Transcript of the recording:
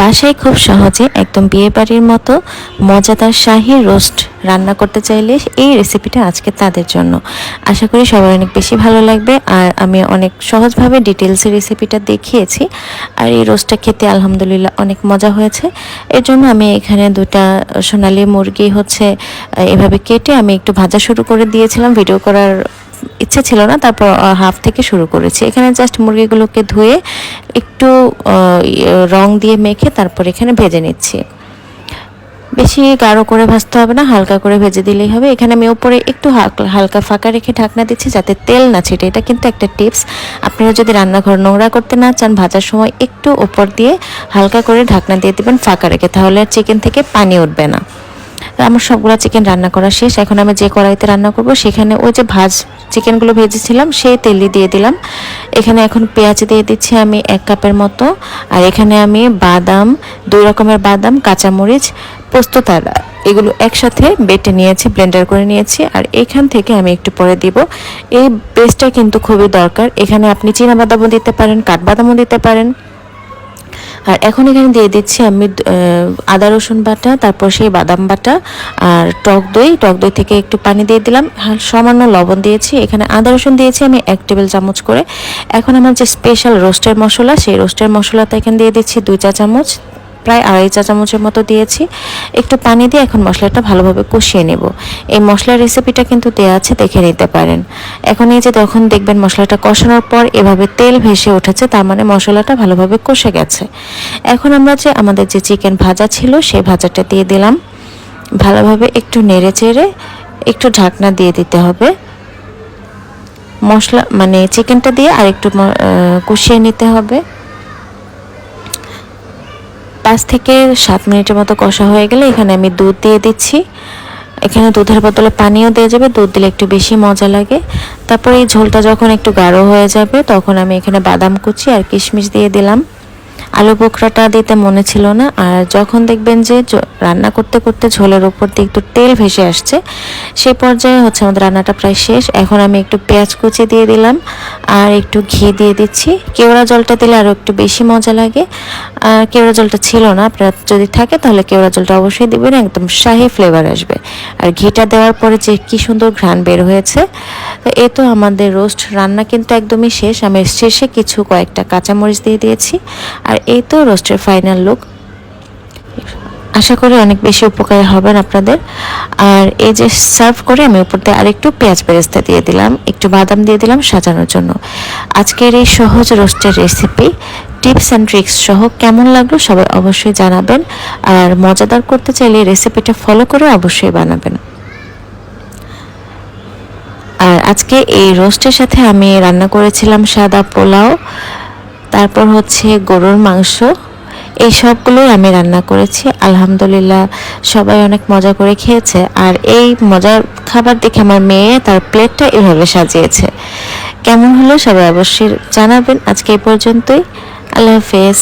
বাসায় খুব সহজে একদম বিয়ে বাড়ির মতো মজাদার শাহি রোস্ট রান্না করতে চাইলে এই রেসিপিটা আজকে তাদের জন্য। আশা করি সবার অনেক বেশি ভালো লাগবে আর আমি অনেক সহজভাবে ডিটেলসে রেসিপিটা দেখিয়েছি আর এই রোস্টটা খেতে আলহামদুলিল্লাহ অনেক মজা হয়েছে। এর জন্য আমি এখানে দুটা সোনালি মুরগি হচ্ছে এভাবে কেটে আমি একটু ভাজা শুরু করে দিয়েছিলাম। ভিডিও করার ইচ্ছে ছিল না তারপর হাফ থেকে শুরু করেছি। এখানে জাস্ট মুরগিগুলোকে ধুয়ে একটু ইয়ে, রং দিয়ে মেখে তারপর এখানে ভেজে নিচ্ছি। বেশি গাঢ় করে ভাজতে হবে না হালকা করে ভেজে দিলেই হবে। এখানে আমি উপরে একটু হালকা- ফাঁকা রেখে ঢাকনা দিচ্ছি যাতে তেল না ছিটে। এটা কিন্তু একটা টিপস। আপনারা যদি রান্নাঘর নোংরা করতে না চান ভাজার সময় একটু উপর দিয়ে হালকা করে ঢাকনা দিয়ে দিবেন ফাঁকা রেখে তাহলে আর চিকেন থেকে পানি উঠবে না। আমার সবগুলো চিকেন রান্না করা শেষ। এখন আমি যে কড়াইতে রান্না করব, সেখানে ওই যে ভাজ চিকেনগুলো ভেজেছিলাম, সেই তেলই দিয়ে দিলাম। এখানে এখন পেঁয়াজ দিয়ে দিচ্ছি আমি এক কাপের মতো। আর এখানে আমি বাদাম, দুই রকমের বাদাম, কাঁচামরিচ পোস্ততারা এগুলো একসাথে বেটে নিয়েছি ব্লেন্ডার করে নিয়েছি। আর এখান থেকে আমি একটু পরে দিব। এই পেস্টটা কিন্তু খুবই দরকার। এখানে আপনি বাদামও দিতে পারেন, কাঠবাদামও দিতে পারেন। আর এখন এখানে দিয়ে দিচ্ছি আমি আদা রসুন বাটা, তারপর সেই বাদাম বাটা আর টক দই। টক দই থেকে একটু পানি দিয়ে দিলাম। সামান্য লবণ দিয়েছি। এখানে আদা রসুন দিয়েছি আমি এক টেবিল চামচ করে। এখন আমার যে স্পেশাল রোস্টের মশলা, সেই রোস্টের মশলাটা এখানে দিয়ে দিচ্ছি দুই চা চামচ। প্রায় আড়াই চা চামচের মতো দিয়েছি। একটু পানি দিয়ে এখন মশলাটা ভালোভাবে কষিয়ে নেব। এই মশলার রেসিপিটা কিন্তু দেওয়া আছে, দেখে নিতে পারেন। এখন এই যে তখন দেখবেন মশলাটা কষানোর পর এভাবে তেল ভেসে উঠেছে, তার মানে মশলাটা ভালোভাবে কষে গেছে। এখন আমরা যে আমাদের যে চিকেন ভাজা ছিল, সেই ভাজাটা দিয়ে দিলাম। ভালোভাবে একটু নেড়ে চেড়ে একটু ঢাকনা দিয়ে দিতে হবে। মশলা মানে চিকেনটা দিয়ে আর একটু কষিয়ে নিতে হবে। পাঁচ থেকে সাত মিনিটের মতো কষা হয়ে গেলে এখানে আমি দুধ দিয়ে দিচ্ছি। এখানে দুধের বদলে পানিও দিয়ে যাবে, দুধ দিলে একটু বেশি মজা লাগে। তারপর এই ঝোলটা যখন একটু গাঢ় হয়ে যাবে, তখন আমি এখানে বাদাম কুচি আর কিশমিশ দিয়ে দিলাম। আলু বোখরাটা দিতে মনে ছিল না। আর যখন দেখবেন যে রান্না করতে করতে ঝোলের উপর দিয়ে একটু তেল ভেসে আসছে সেই পর্যায়ে হচ্ছে আমাদের রান্নাটা প্রায় শেষ। এখন আমি একটু পেঁয়াজ কুচি দিয়ে দিলাম আর একটু ঘি দিয়ে দিচ্ছি। কেওড়া জলটা দিলে আরও একটু বেশি মজা লাগে। আর কেওড়া জলটা ছিল না, আপনার যদি থাকে তাহলে কেওড়া জলটা অবশ্যই দিবেন, একদম শাহি ফ্লেভার আসবে। আর ঘিটা দেওয়ার পরে যে কি সুন্দর ঘ্রাণ বের হয়েছে। তো এই তো আমাদের রোস্ট রান্না কিন্তু একদমই শেষ। আমি শেষে কিছু কয়েকটা কাঁচামরিচ দিয়ে দিয়েছি। আর এই তো রোস্টের ফাইনাল লুক আশা করি অনেক বেশি উপকার হবেন আপনাদের। আর এই যে সার্ভ করে আমি উপর দিয়ে আরেকটু পেঁয়াজ বেরেস্তা দিয়ে দিলাম। একটু বাদাম দিয়ে দিলাম সাজানোর জন্য। আজকের এই সহজ রোস্টের রেসিপি টিপস অ্যান্ড ট্রিক্স সহ কেমন লাগল সবাই অবশ্যই জানাবেন। আর মজাদার করতে চাইলে রেসিপিটা ফলো করে অবশ্যই বানাবেন। আজকে এই রোস্টের সাথে আমি রান্না করেছিলাম সাদা পোলাও, তারপর হচ্ছে গরুর মাংস। এই সবগুলোই আমি রান্না করেছি। আলহামদুলিল্লাহ সবাই অনেক মজা করে খেয়েছে। আর এই মজার খাবার দেখে আমার মেয়ে তার প্লেটটা এভাবে সাজিয়েছে। কেমন হলো সবাই অবশ্যই জানাবেন। আজকে এই পর্যন্তই। আল্লাহ হাফেজ।